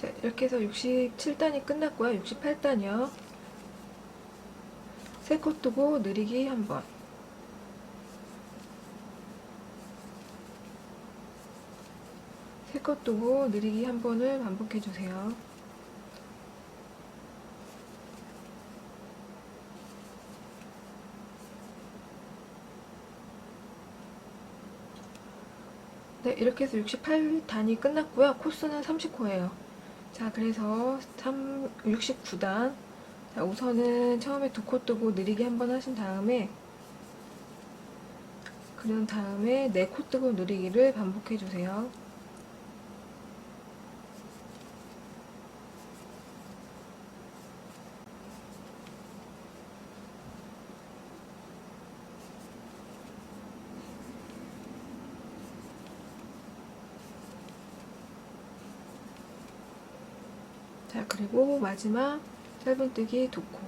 자, 이렇게 해서 67단이 끝났고요. 68단이요. 세코 뜨고 느리기 한 번. 세코 뜨고 느리기 한 번을 반복해 주세요. 네, 이렇게 해서 68단이 끝났고요. 코스는 30코예요. 자, 그래서 3, 69단. 자, 우선은 처음에 두 코 뜨고 느리게 한번 하신 다음에 그런 다음에 네 코 뜨고 느리기를 반복해 주세요. 자, 그리고 마지막 짧은뜨기 두 코.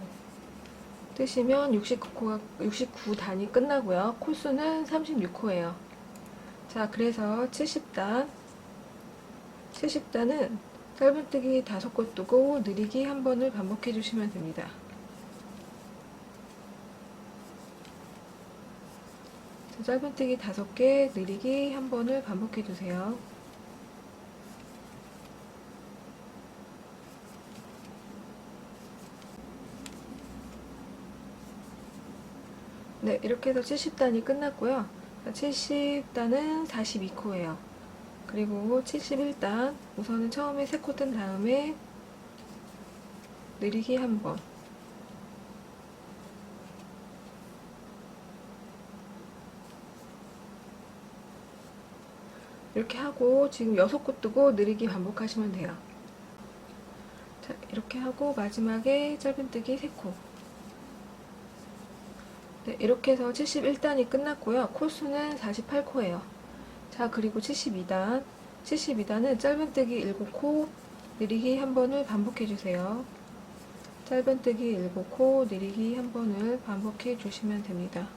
뜨시면 69코가, 69단이 끝나고요. 코수는 36코예요. 자, 그래서 70단. 70단은 짧은뜨기 다섯 코 뜨고 느리기 한 번을 반복해 주시면 됩니다. 자, 짧은뜨기 다섯 개, 느리기 한 번을 반복해 주세요. 네, 이렇게 해서 70단이 끝났고요. 70단은 42코예요. 그리고 71단, 우선은 처음에 3코 뜬 다음에 느리기 한 번. 이렇게 하고 지금 6코 뜨고 느리기 반복하시면 돼요. 자, 이렇게 하고 마지막에 짧은뜨기 3코. 네, 이렇게 해서 71단이 끝났고요. 코수는 48코예요. 자, 그리고 72단. 72단은 짧은뜨기 7코, 느리기 한 번을 반복해 주세요. 짧은뜨기 7코, 느리기 한 번을 반복해 주시면 됩니다.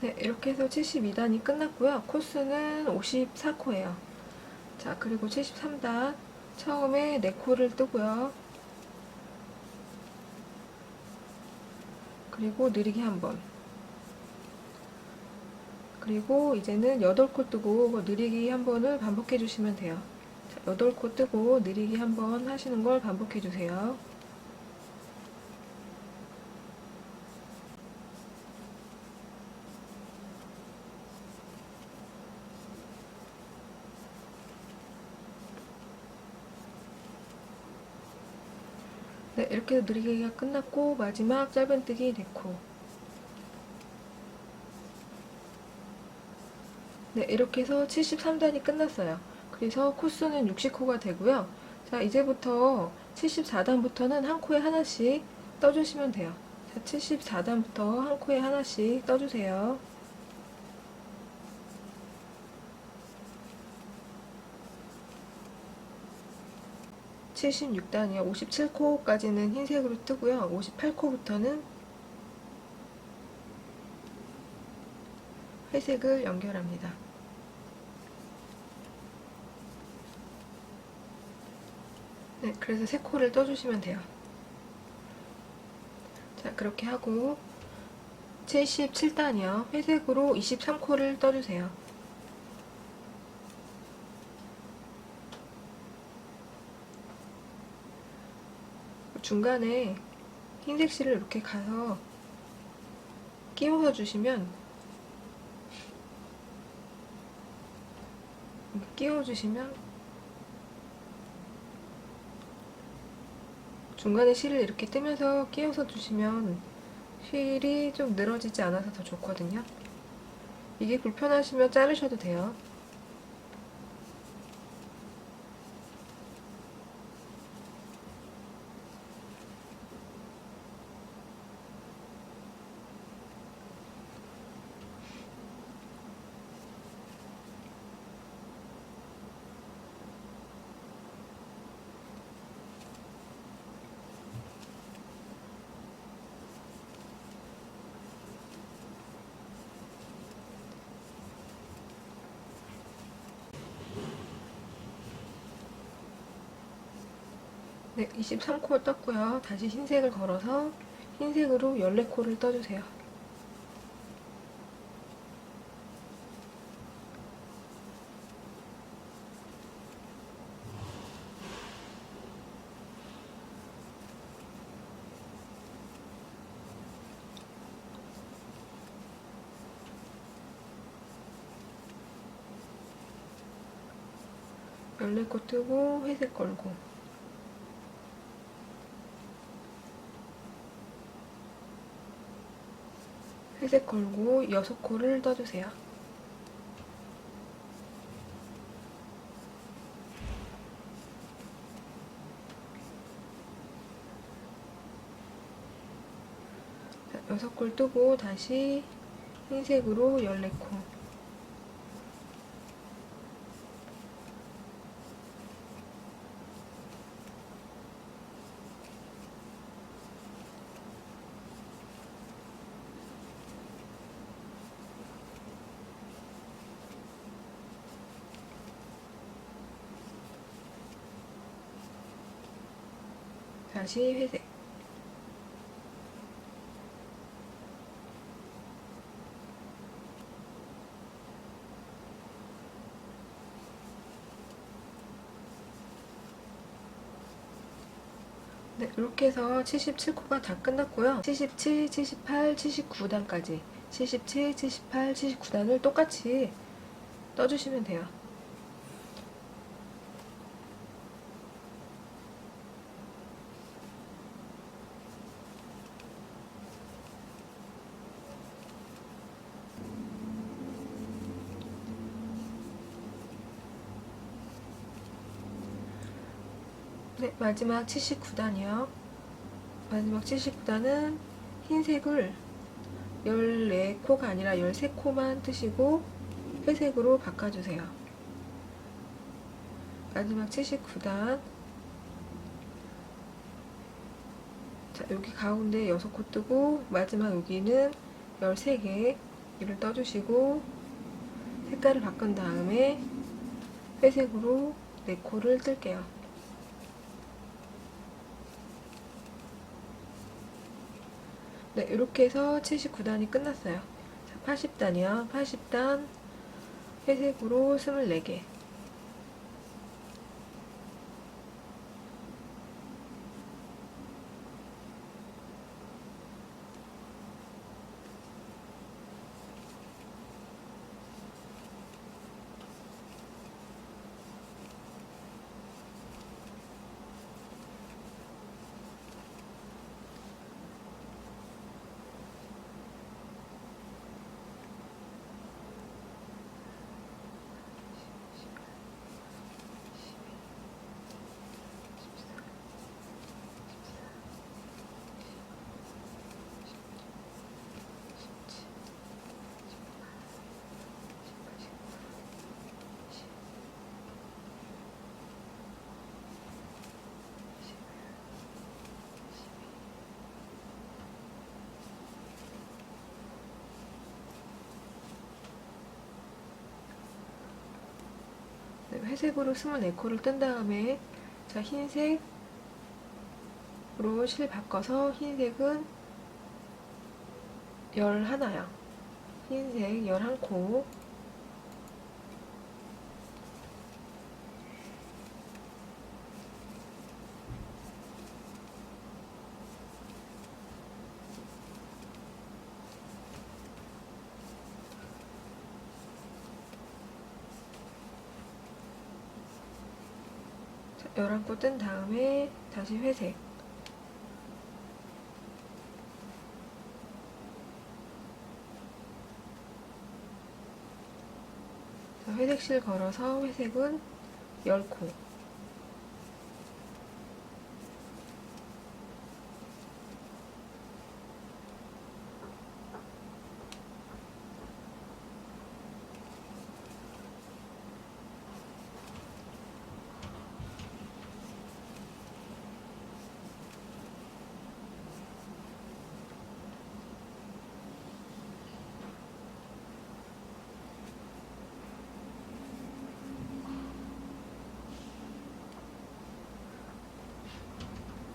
네, 이렇게 해서 72단이 끝났고요. 코스는 54코예요. 자, 그리고 73단. 처음에 4코를 뜨고요. 그리고 느리게 한 번. 그리고 이제는 8코 뜨고 느리기 한 번을 반복해 주시면 돼요. 자, 8코 뜨고 느리기 한 번 하시는 걸 반복해 주세요. 네, 이렇게 해서 느리기가 끝났고 마지막 짧은뜨기 4코 네, 이렇게 해서 73단이 끝났어요. 그래서 코스는 60코가 되고요. 자, 이제부터 74단부터는 한 코에 하나씩 떠주시면 돼요. 자, 74단부터 한 코에 하나씩 떠주세요. 칠십육 단이요. 57코까지는 흰색으로 뜨고요. 58코부터는 회색을 연결합니다. 네, 그래서 세 코를 떠주시면 돼요. 자, 그렇게 하고 77단이요. 회색으로 23코를 떠주세요. 중간에 흰색 실을 이렇게 가서 끼워서 주시면 끼워주시면 중간에 실을 이렇게 뜨면서 끼워서 주시면 실이 좀 늘어지지 않아서 더 좋거든요. 이게 불편하시면 자르셔도 돼요. 23코 떴고요. 다시 흰색을 걸어서 흰색으로 14코를 떠주세요. 열네 코 뜨고 회색 걸고 회색 걸고 여섯 코를 떠주세요. 자, 여섯 콜 뜨고 다시 흰색으로 열네 코 다시 회색 네, 이렇게 해서 77코가 다 끝났고요. 77, 78, 79단까지 77, 78, 79단을 똑같이 떠주시면 돼요. 네, 마지막 79단이요. 마지막 79단은 흰색을 14코가 아니라 13코만 뜨시고 회색으로 바꿔주세요. 마지막 79단. 자, 여기 가운데 6코 뜨고 마지막 여기는 13개 이를 떠주시고 색깔을 바꾼 다음에 회색으로 4코를 뜰게요. 네, 이렇게 해서 79단이 끝났어요. 자, 80단이요. 80단 회색으로 24개. 네, 회색으로 24코를 뜬 다음에 자 흰색으로 실 바꿔서 흰색은 11요. 흰색 11코 자, 11코 뜬 다음에 다시 회색. 자, 회색 실 걸어서 회색은 10코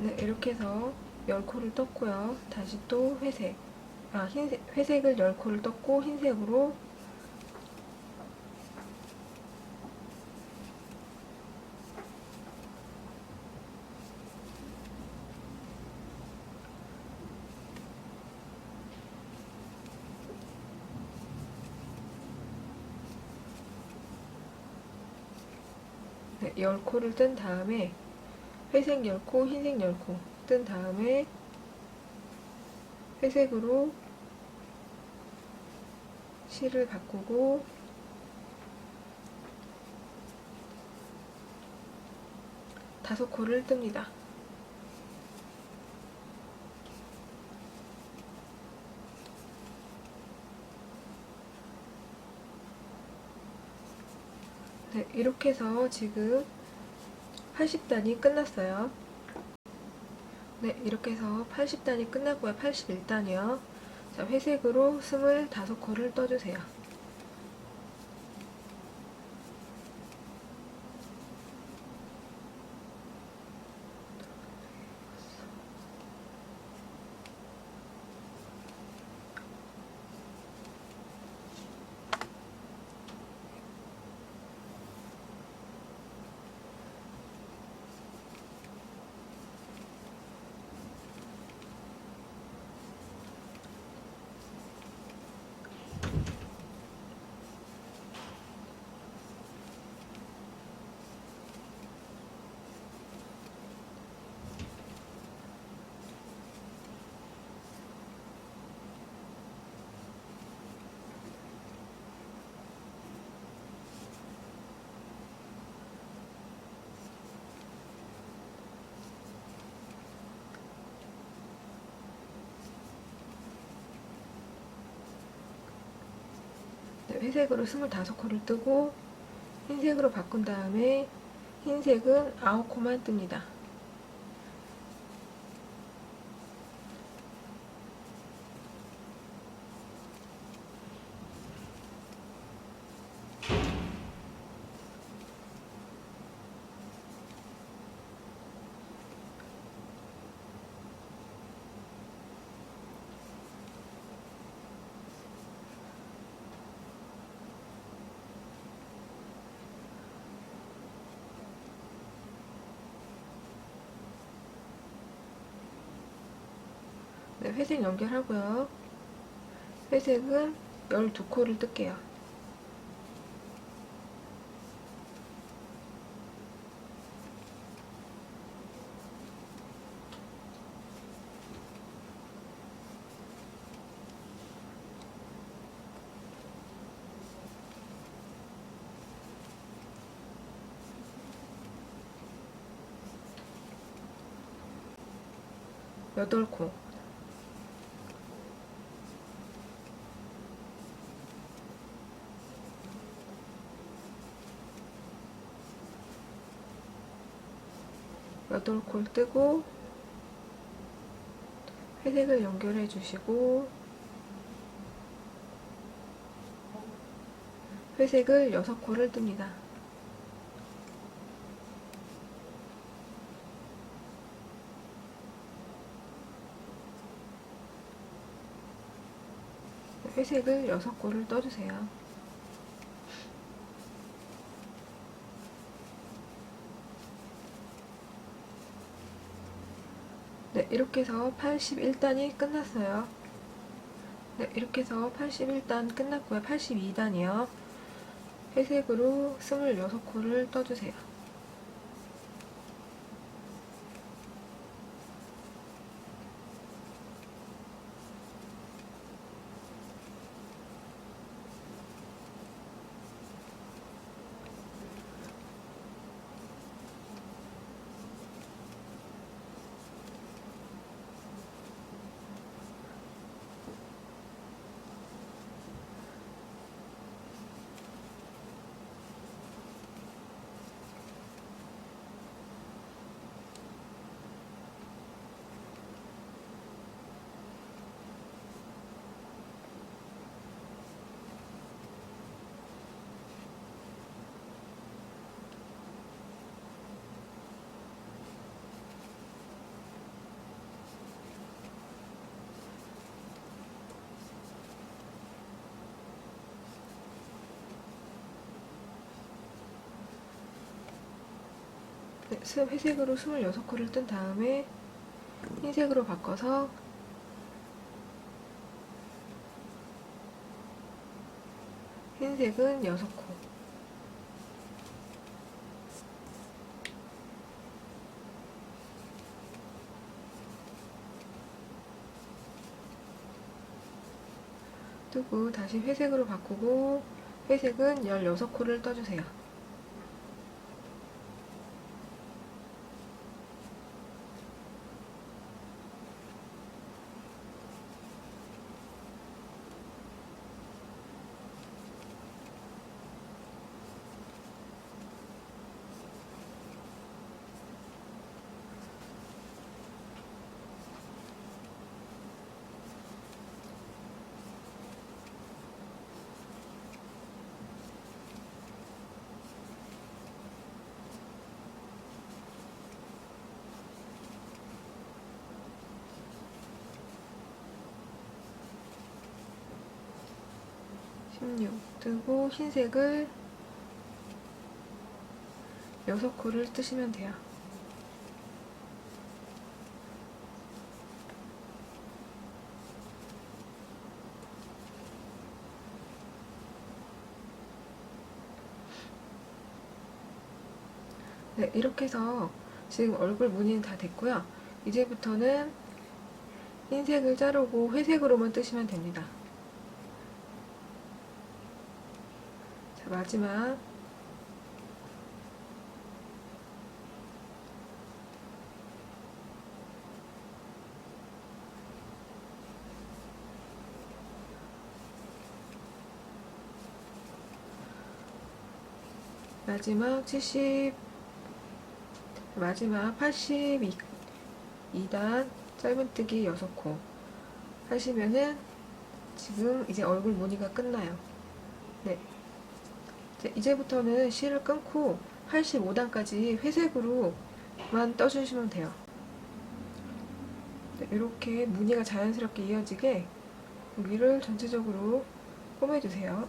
네, 이렇게 해서 10코를 떴고요. 다시 또 회색. 아, 흰색, 회색을 10코를 떴고 흰색으로 네, 10코를 뜬 다음에 회색 10코, 흰색 10코 뜬 다음에 회색으로 실을 바꾸고 다섯 코를 뜹니다. 네, 이렇게 해서 지금 80단이 끝났어요. 네, 이렇게 해서 80단이 끝났고요. 81단이요. 자, 회색으로 25코를 떠주세요. 회색으로 25코를 뜨고 흰색으로 바꾼 다음에 흰색은 9코만 뜹니다. 네, 회색 연결하고요. 회색은 12코를 뜰게요. 여덟 코. 여덟 콜 뜨고 회색을 연결해 주시고 회색을 여섯 콜을 뜹니다. 회색을 여섯 콜을 떠주세요. 네, 이렇게 해서 81단이 끝났어요. 네, 이렇게 해서 81단 끝났고요. 82단이요. 회색으로 26코를 떠주세요. 회색으로 26코를 뜬 다음에 흰색으로 바꿔서 흰색은 6코 뜨고 다시 회색으로 바꾸고 회색은 16코를 떠주세요. 뜨고 흰색을 여섯 코를 뜨시면 돼요. 네, 이렇게 해서 지금 얼굴 무늬는 다 됐고요. 이제부터는 흰색을 자르고 회색으로만 뜨시면 됩니다. 자, 마지막 마지막 70 마지막 82단 짧은뜨기 6코 하시면은 지금 이제 얼굴 무늬가 끝나요. 네. 이제 이제부터는 실을 끊고 85단까지 회색으로만 떠주시면 돼요. 네, 이렇게 무늬가 자연스럽게 이어지게 여기를 전체적으로 꼬매주세요.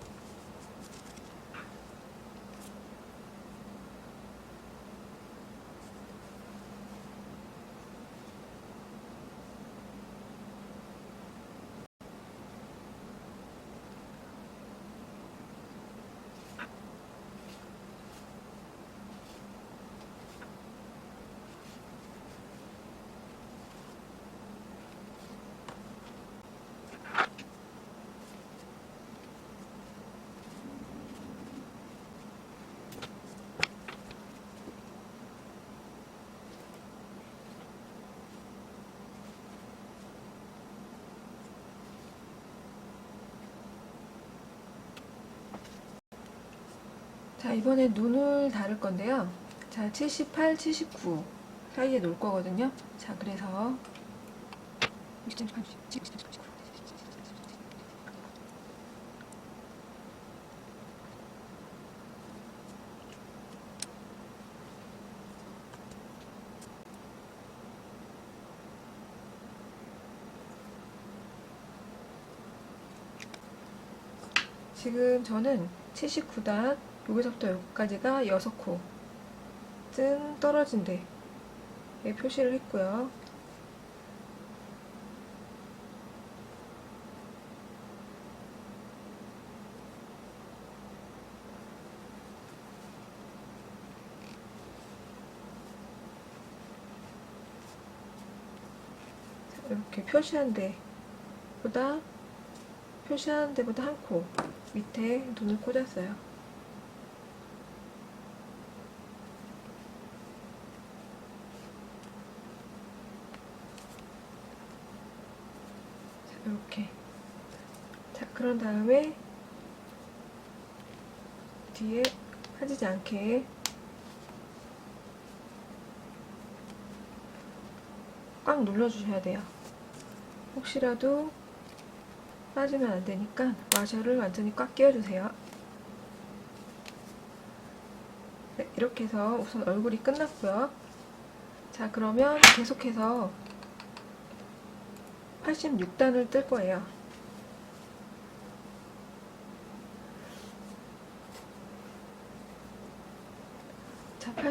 자, 이번에 눈을 다룰 건데요. 자, 78, 79 사이에 놓을 거거든요. 자, 그래서 지금 저는 79단 여기서부터 여기까지가 6코 쯤 떨어진 데에 표시를 했고요. 자, 이렇게 표시한 데보다 표시한 데보다 한 코 밑에 눈을 꽂았어요. 자, 이렇게. 자, 그런 다음에 뒤에 빠지지 않게 꽉 눌러주셔야 돼요. 혹시라도 빠지면 안 되니까 와셔를 완전히 꽉 끼워주세요. 네, 이렇게 해서 우선 얼굴이 끝났고요. 자, 그러면 계속해서 86단을 뜰 거예요.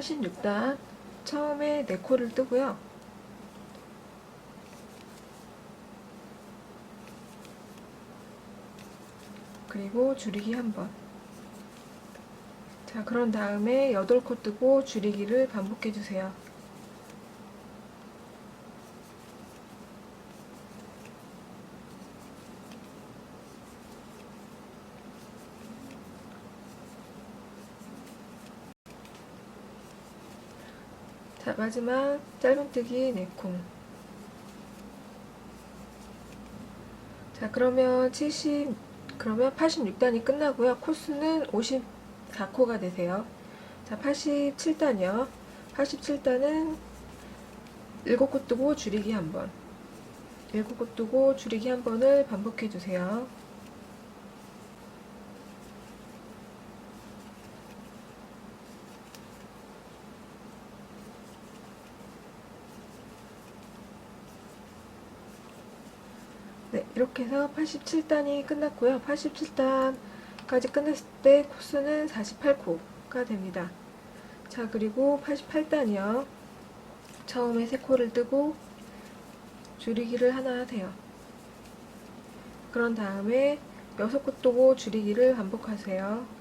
자, 86단 처음에 네 코를 뜨고요. 그리고 줄이기 한 번. 자, 그런 다음에 8코 뜨고 줄이기를 반복해 주세요. 마지막 짧은뜨기 4코. 자, 그러면 70, 그러면 86단이 끝나고요. 코스는 54코가 되세요. 자, 87단이요. 87단은 7코 뜨고 줄이기 한 번. 7코 뜨고 줄이기 한 번을 반복해 주세요. 네, 이렇게 해서 87단이 끝났고요. 87단까지 끝냈을 때 코스는 48코가 됩니다. 자, 그리고 88단이요. 처음에 3코를 뜨고 줄이기를 하나 하세요. 그런 다음에 6코 뜨고 줄이기를 반복하세요.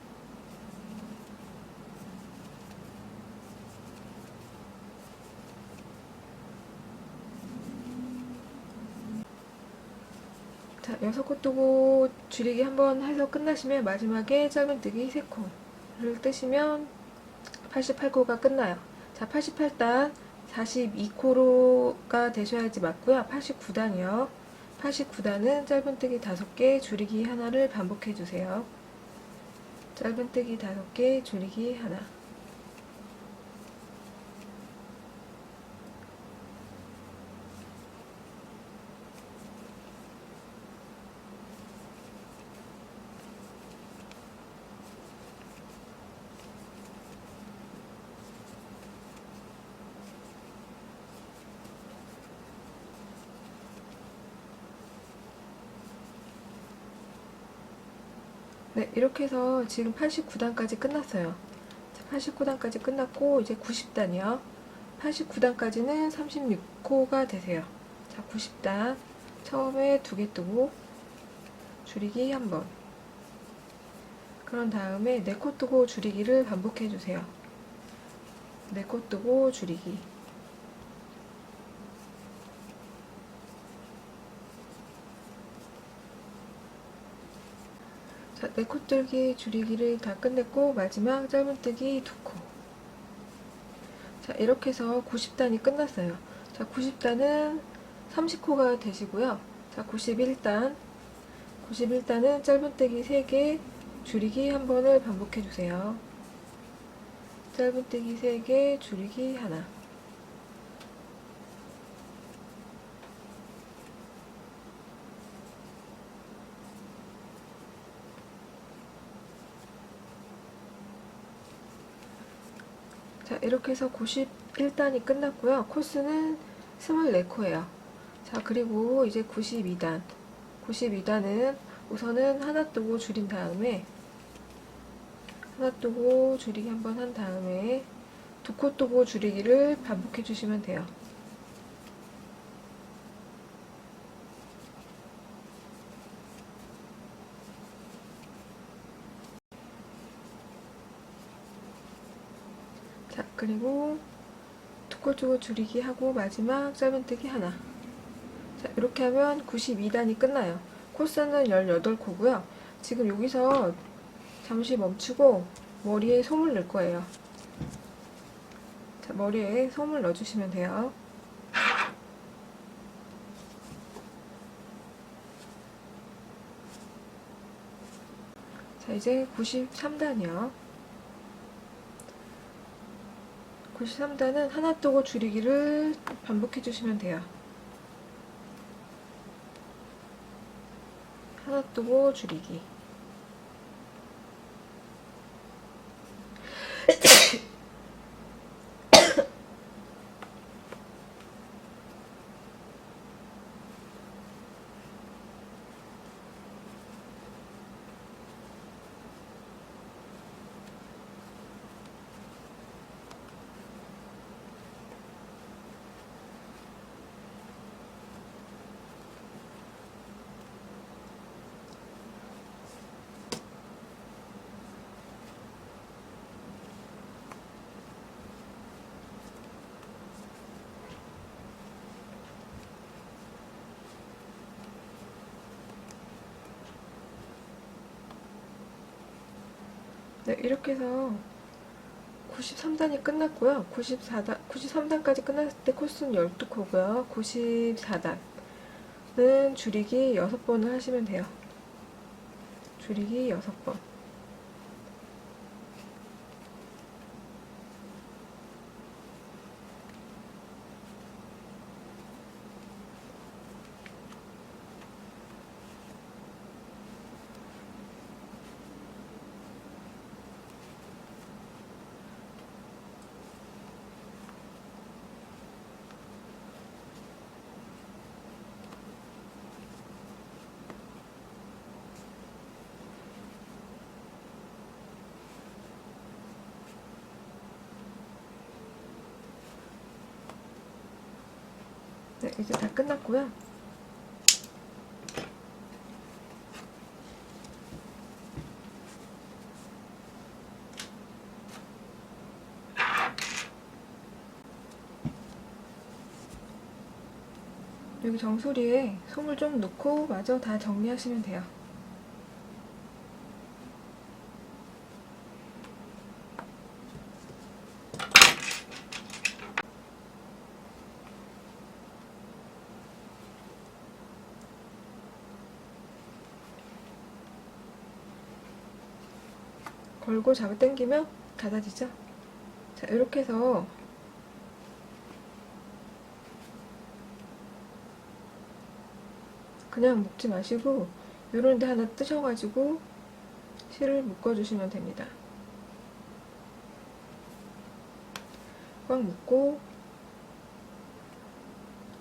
여섯 코 뜨고 줄이기 한번 해서 끝나시면 마지막에 짧은뜨기 3코를 뜨시면 88코가 끝나요. 자, 88단 42코로가 되셔야지 맞고요. 89단이요. 89단은 짧은뜨기 5개, 줄이기 하나를 반복해 주세요. 짧은뜨기 5개, 줄이기 하나. 네, 이렇게 해서 지금 89단까지 끝났어요. 89단까지 끝났고, 이제 90단이요. 89단까지는 36코가 되세요. 자, 90단. 처음에 두 개 뜨고, 줄이기 한 번. 그런 다음에 네코 뜨고 줄이기를 반복해 주세요. 네코 뜨고 줄이기. 네 코뜨기 줄이기를 다 끝냈고 마지막 짧은뜨기 두 코. 자, 이렇게 해서 90단이 끝났어요. 자, 90단은 30코가 되시고요. 자, 91단. 91단은 짧은뜨기 3개, 줄이기 한 번을 반복해 주세요. 짧은뜨기 3개, 줄이기 하나. 자, 이렇게 해서 91단이 끝났고요. 코스는 24코예요. 자, 그리고 이제 92단. 92단은 우선은 하나 뜨고 줄인 다음에 하나 뜨고 줄이기 한번 한 다음에 두 코 뜨고 줄이기를 반복해 주시면 돼요. 자, 그리고 두코 뜨고 줄이기 하고 마지막 짧은뜨기 하나. 자, 이렇게 하면 92단이 끝나요. 코스는 18코고요. 지금 여기서 잠시 멈추고 머리에 솜을 넣을 거예요. 자, 머리에 솜을 넣어주시면 돼요. 자, 이제 93단이요. 93단은 하나 뜨고 줄이기를 반복해 주시면 돼요. 하나 뜨고 줄이기. 네, 이렇게 해서 93단이 끝났고요. 94단, 93단까지 끝났을 때 코스는 12코고요. 94단은 줄이기 6번을 하시면 돼요. 줄이기 6번. 네, 이제 다 끝났고요. 여기 정수리에 솜을 좀 넣고 마저 다 정리하시면 돼요. 걸고 잡아 당기면 닫아지죠? 자, 이렇게 해서 그냥 묶지 마시고 요런 데 하나 뜨셔가지고 실을 묶어주시면 됩니다. 꽉 묶고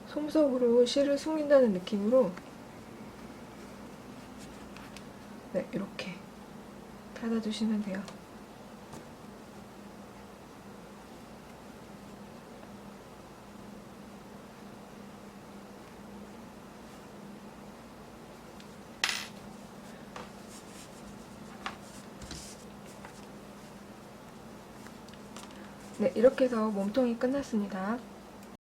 솜속으로 실을 숨긴다는 느낌으로 네, 이렇게 닫아주시면 돼요. 네, 이렇게 해서 몸통이 끝났습니다.